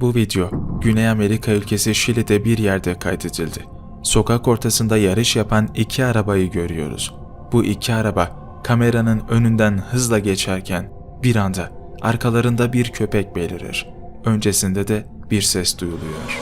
Bu video Güney Amerika ülkesi Şili'de bir yerde kaydedildi. Sokak ortasında yarış yapan iki arabayı görüyoruz. Bu iki araba kameranın önünden hızla geçerken bir anda arkalarında bir köpek belirir. Öncesinde de bir ses duyuluyor.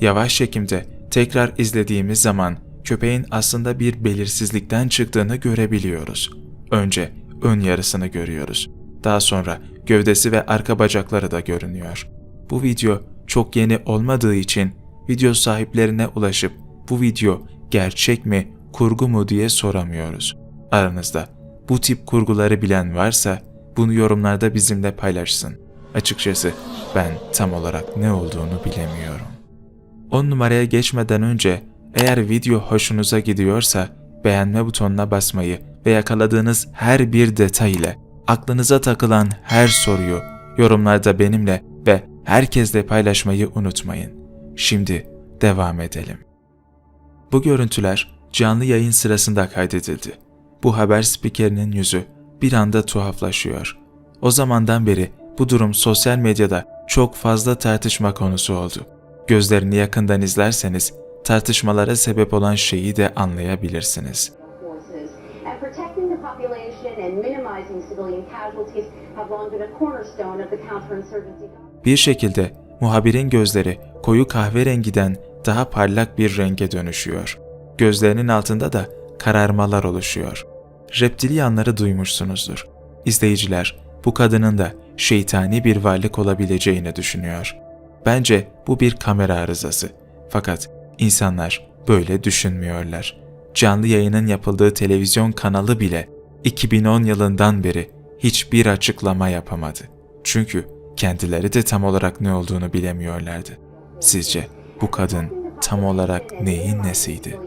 Yavaş çekimde tekrar izlediğimiz zaman köpeğin aslında bir belirsizlikten çıktığını görebiliyoruz. Önce ön yarısını görüyoruz. Daha sonra gövdesi ve arka bacakları da görünüyor. Bu video çok yeni olmadığı için video sahiplerine ulaşıp bu video gerçek mi, kurgu mu diye soramıyoruz. Aranızda bu tip kurguları bilen varsa bunu yorumlarda bizimle paylaşsın. Açıkçası ben tam olarak ne olduğunu bilemiyorum. 10 numaraya geçmeden önce eğer video hoşunuza gidiyorsa beğenme butonuna basmayı ve yakaladığınız her bir detay ile aklınıza takılan her soruyu yorumlarda benimle ve herkesle paylaşmayı unutmayın. Şimdi devam edelim. Bu görüntüler canlı yayın sırasında kaydedildi. Bu haber spikerinin yüzü bir anda tuhaflaşıyor. O zamandan beri bu durum sosyal medyada çok fazla tartışma konusu oldu. Gözlerini yakından izlerseniz tartışmalara sebep olan şeyi de anlayabilirsiniz. Population and minimizing civilian casualties have long been a cornerstone of the counterinsurgency. Bir şekilde muhabirin gözleri koyu kahverengiden daha parlak bir renge dönüşüyor. Gözlerinin altında da kararmalar oluşuyor. Reptilyanları duymuşsunuzdur. İzleyiciler bu kadının da şeytani bir varlık olabileceğini düşünüyor. Bence bu bir kamera arızası. Fakat insanlar böyle düşünmüyorlar. Canlı yayının yapıldığı televizyon kanalı bile 2010 yılından beri hiçbir açıklama yapamadı. Çünkü kendileri de tam olarak ne olduğunu bilemiyorlardı. Sizce bu kadın tam olarak neyin nesiydi?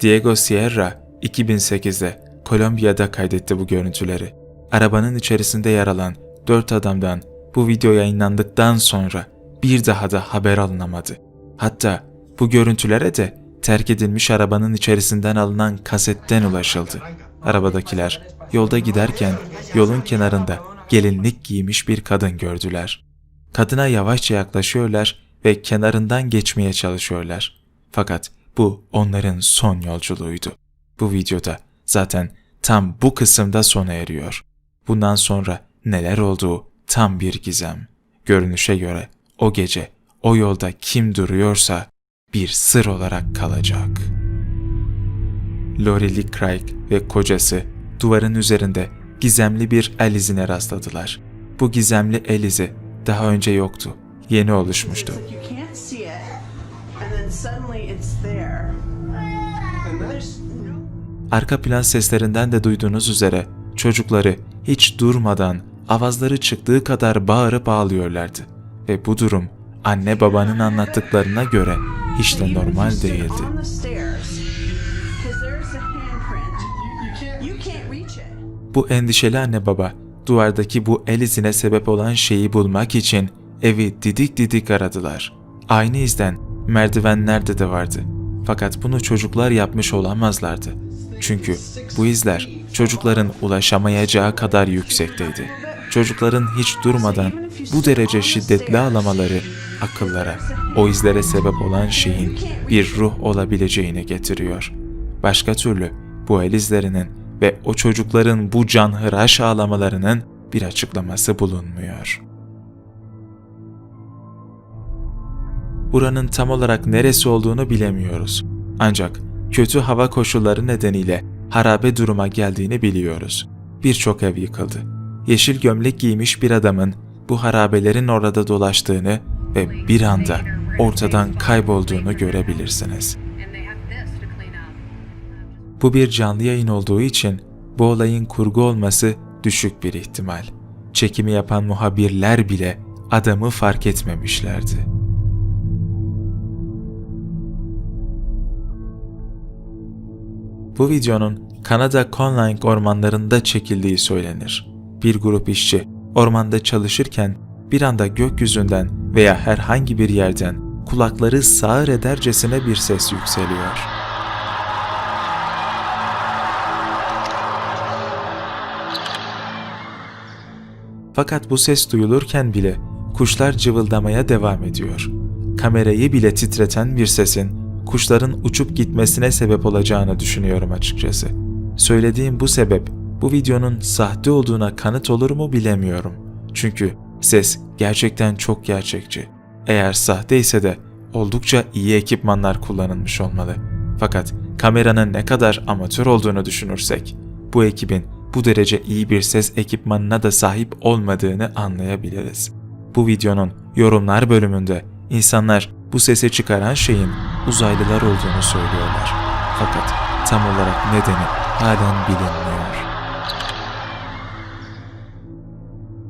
Diego Sierra 2008'de Kolombiya'da kaydetti bu görüntüleri. Arabanın içerisinde yer alan 4 adamdan bu video yayınlandıktan sonra bir daha da haber alınamadı. Hatta bu görüntülere de terk edilmiş arabanın içerisinden alınan kasetten ulaşıldı. Arabadakiler yolda giderken yolun kenarında gelinlik giymiş bir kadın gördüler. Kadına yavaşça yaklaşıyorlar ve kenarından geçmeye çalışıyorlar. Fakat bu onların son yolculuğuydu. Bu videoda zaten tam bu kısımda sona eriyor. Bundan sonra neler olduğu tam bir gizem. Görünüşe göre o gece o yolda kim duruyorsa bir sır olarak kalacak. Lori Lee Craig ve kocası duvarın üzerinde gizemli bir el izine rastladılar. Bu gizemli el izi daha önce yoktu, yeni oluşmuştu. Arka plan seslerinden de duyduğunuz üzere çocukları hiç durmadan avazları çıktığı kadar bağırıp ağlıyorlardı. Ve bu durum anne babanın anlattıklarına göre hiç de normal değildi. Bu endişeli anne baba duvardaki bu el izine sebep olan şeyi bulmak için evi didik didik aradılar. Aynı izden merdivenlerde de vardı. Fakat bunu çocuklar yapmış olamazlardı. Çünkü bu izler çocukların ulaşamayacağı kadar yüksekteydi. Çocukların hiç durmadan bu derece şiddetli ağlamaları akıllara o izlere sebep olan şeyin bir ruh olabileceğini getiriyor. Başka türlü bu el izlerinin ve o çocukların bu canhıraş ağlamalarının bir açıklaması bulunmuyor. Buranın tam olarak neresi olduğunu bilemiyoruz. Ancak kötü hava koşulları nedeniyle harabe duruma geldiğini biliyoruz. Birçok ev yıkıldı. Yeşil gömlek giymiş bir adamın bu harabelerin orada dolaştığını ve bir anda ortadan kaybolduğunu görebilirsiniz. Bu bir canlı yayın olduğu için bu olayın kurgu olması düşük bir ihtimal. Çekimi yapan muhabirler bile adamı fark etmemişlerdi. Bu videonun Kanada Conlang ormanlarında çekildiği söylenir. Bir grup işçi ormanda çalışırken bir anda gökyüzünden veya herhangi bir yerden kulakları sağır edercesine bir ses yükseliyor. Fakat bu ses duyulurken bile kuşlar cıvıldamaya devam ediyor. Kamerayı bile titreten bir sesin kuşların uçup gitmesine sebep olacağını düşünüyorum açıkçası. Söylediğim bu sebep bu videonun sahte olduğuna kanıt olur mu bilemiyorum. Çünkü ses gerçekten çok gerçekçi. Eğer sahte ise de oldukça iyi ekipmanlar kullanılmış olmalı. Fakat kameranın ne kadar amatör olduğunu düşünürsek, bu ekibin bu derece iyi bir ses ekipmanına da sahip olmadığını anlayabiliriz. Bu videonun yorumlar bölümünde insanlar bu sesi çıkaran şeyin uzaylılar olduğunu söylüyorlar. Fakat tam olarak nedeni halen bilinmiyor.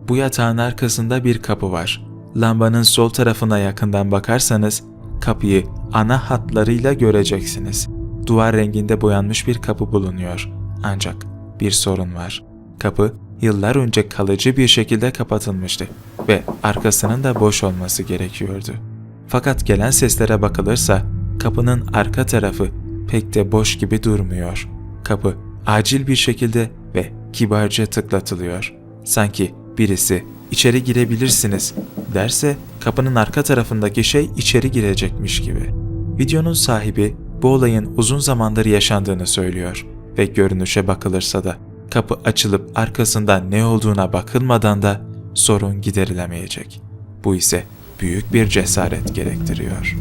Bu yatağın arkasında bir kapı var. Lambanın sol tarafına yakından bakarsanız kapıyı ana hatlarıyla göreceksiniz. Duvar renginde boyanmış bir kapı bulunuyor. Ancak bir sorun var. Kapı yıllar önce kalıcı bir şekilde kapatılmıştı ve arkasının da boş olması gerekiyordu. Fakat gelen seslere bakılırsa kapının arka tarafı pek de boş gibi durmuyor. Kapı acil bir şekilde ve kibarca tıklatılıyor. Sanki birisi içeri girebilirsiniz derse kapının arka tarafındaki şey içeri girecekmiş gibi. Videonun sahibi bu olayın uzun zamandır yaşandığını söylüyor ve görünüşe bakılırsa da kapı açılıp arkasında ne olduğuna bakılmadan da sorun giderilemeyecek. Bu ise büyük bir cesaret gerektiriyor.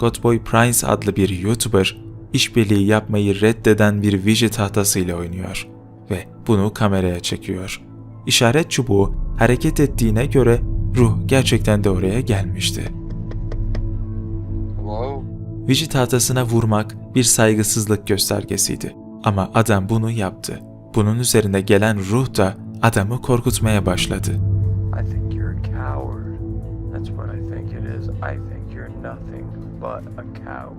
Godboy Prince adlı bir YouTuber işbirliği yapmayı reddeden bir Ouija tahtasıyla oynuyor ve bunu kameraya çekiyor. İşaret çubuğu hareket ettiğine göre ruh gerçekten de oraya gelmişti. Hello? Ouija tahtasına vurmak bir saygısızlık göstergesiydi. Ama adam bunu yaptı. Bunun üzerine gelen ruh da adamı korkutmaya başladı. I think you're a coward. That's what I think it is. I think you're nothing but a cow.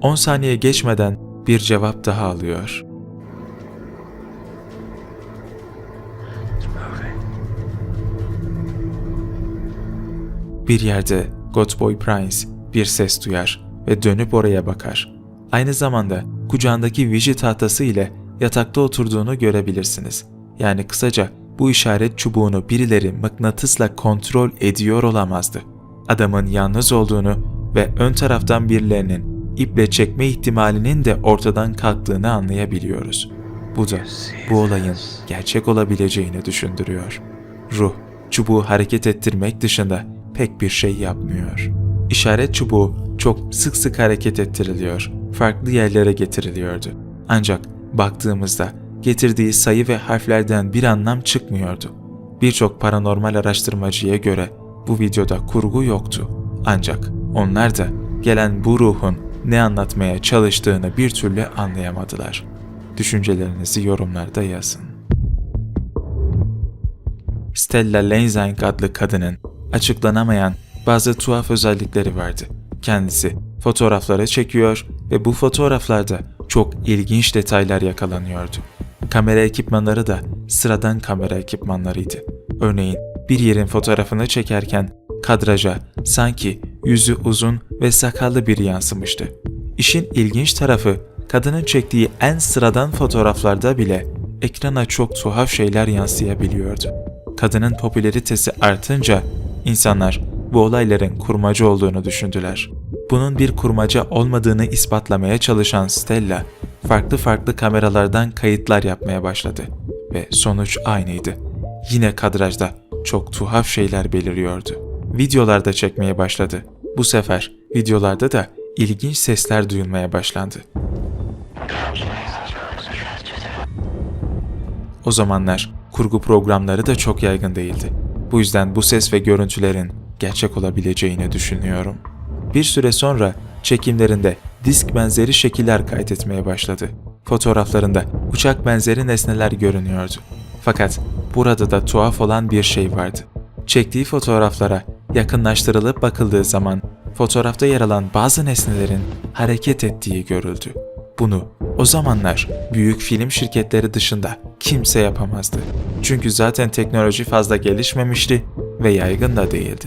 10 saniye geçmeden bir cevap daha alıyor. Bir yerde Godboy Prince bir ses duyar ve dönüp oraya bakar. Aynı zamanda kucağındaki Ouija tahtası ile yatakta oturduğunu görebilirsiniz. Yani kısaca bu işaret çubuğunu birileri mıknatısla kontrol ediyor olamazdı. Adamın yalnız olduğunu ve ön taraftan birilerinin iple çekme ihtimalinin de ortadan kalktığını anlayabiliyoruz. Bu da bu olayın gerçek olabileceğini düşündürüyor. Ruh, çubuğu hareket ettirmek dışında pek bir şey yapmıyor. İşaret çubuğu çok sık sık hareket ettiriliyor, farklı yerlere getiriliyordu. Ancak baktığımızda getirdiği sayı ve harflerden bir anlam çıkmıyordu. Birçok paranormal araştırmacıya göre bu videoda kurgu yoktu. Ancak onlar da gelen bu ruhun ne anlatmaya çalıştığını bir türlü anlayamadılar. Düşüncelerinizi yorumlarda yazın. Stella Lenzing adlı kadının açıklanamayan bazı tuhaf özellikleri vardı. Kendisi fotoğrafları çekiyor ve bu fotoğraflarda çok ilginç detaylar yakalanıyordu. Kamera ekipmanları da sıradan kamera ekipmanlarıydı. Örneğin bir yerin fotoğrafını çekerken kadraja sanki yüzü uzun ve sakallı biri yansımıştı. İşin ilginç tarafı kadının çektiği en sıradan fotoğraflarda bile ekrana çok tuhaf şeyler yansıyabiliyordu. Kadının popülaritesi artınca insanlar bu olayların kurmaca olduğunu düşündüler. Bunun bir kurmaca olmadığını ispatlamaya çalışan Stella, farklı farklı kameralardan kayıtlar yapmaya başladı ve sonuç aynıydı. Yine kadrajda çok tuhaf şeyler beliriyordu. Videolarda çekmeye başladı. Bu sefer videolarda da ilginç sesler duyulmaya başlandı. O zamanlar kurgu programları da çok yaygın değildi. Bu yüzden bu ses ve görüntülerin gerçek olabileceğini düşünüyorum. Bir süre sonra çekimlerinde disk benzeri şekiller kaydetmeye başladı. Fotoğraflarında uçak benzeri nesneler görünüyordu. Fakat burada da tuhaf olan bir şey vardı. Çektiği fotoğraflara yakınlaştırılıp bakıldığı zaman fotoğrafta yer alan bazı nesnelerin hareket ettiği görüldü. Bunu o zamanlar büyük film şirketleri dışında kimse yapamazdı. Çünkü zaten teknoloji fazla gelişmemişti ve yaygın da değildi.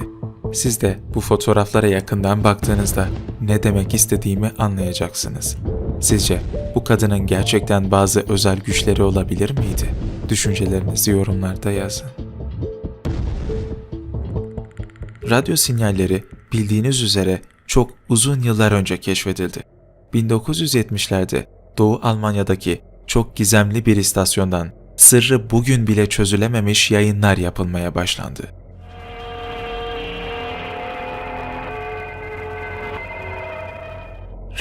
Siz de bu fotoğraflara yakından baktığınızda ne demek istediğimi anlayacaksınız. Sizce bu kadının gerçekten bazı özel güçleri olabilir miydi? Düşüncelerinizi yorumlarda yazın. Radyo sinyalleri bildiğiniz üzere çok uzun yıllar önce keşfedildi. 1970'lerde Doğu Almanya'daki çok gizemli bir istasyondan sırrı bugün bile çözülememiş yayınlar yapılmaya başlandı.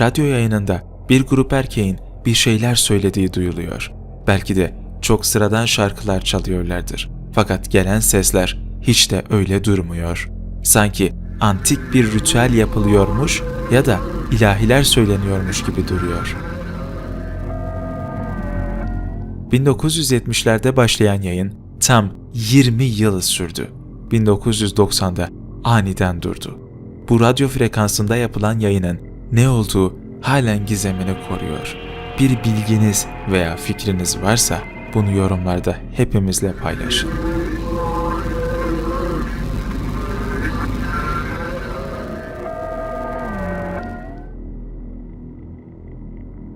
Radyo yayınında bir grup erkeğin bir şeyler söylediği duyuluyor. Belki de çok sıradan şarkılar çalıyorlardır. Fakat gelen sesler hiç de öyle durmuyor. Sanki antik bir ritüel yapılıyormuş ya da ilahiler söyleniyormuş gibi duruyor. 1970'lerde başlayan yayın tam 20 yıl sürdü. 1990'da aniden durdu. Bu radyo frekansında yapılan yayının ne olduğu halen gizemini koruyor. Bir bilginiz veya fikriniz varsa bunu yorumlarda hepimizle paylaşın.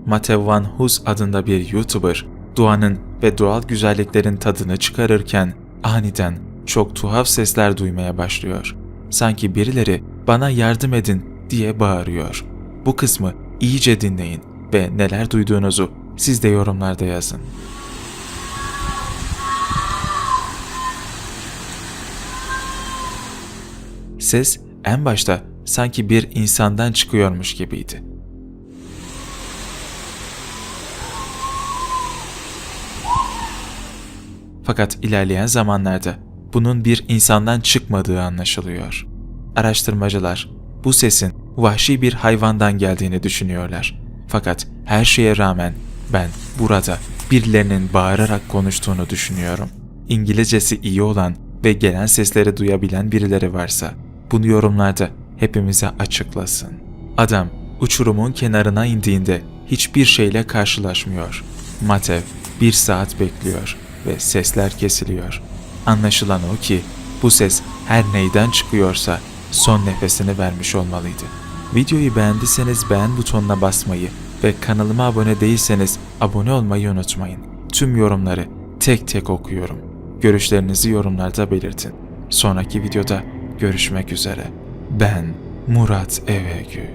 Matev Van Hus adında bir YouTuber, doğanın ve doğal güzelliklerin tadını çıkarırken aniden çok tuhaf sesler duymaya başlıyor. Sanki birileri bana yardım edin diye bağırıyor. Bu kısmı iyice dinleyin ve neler duyduğunuzu siz de yorumlarda yazın. Ses en başta sanki bir insandan çıkıyormuş gibiydi. Fakat ilerleyen zamanlarda bunun bir insandan çıkmadığı anlaşılıyor. Araştırmacılar bu sesin vahşi bir hayvandan geldiğini düşünüyorlar. Fakat her şeye rağmen ben burada birilerinin bağırarak konuştuğunu düşünüyorum. İngilizcesi iyi olan ve gelen sesleri duyabilen birileri varsa bunu yorumlarda hepimize açıklasın. Adam uçurumun kenarına indiğinde hiçbir şeyle karşılaşmıyor. Matev bir saat bekliyor ve sesler kesiliyor. Anlaşılan o ki bu ses her neyden çıkıyorsa son nefesini vermiş olmalıydı. Videoyu beğendiyseniz beğen butonuna basmayı ve kanalıma abone değilseniz abone olmayı unutmayın. Tüm yorumları tek tek okuyorum. Görüşlerinizi yorumlarda belirtin. Sonraki videoda görüşmek üzere. Ben Murat Evegü.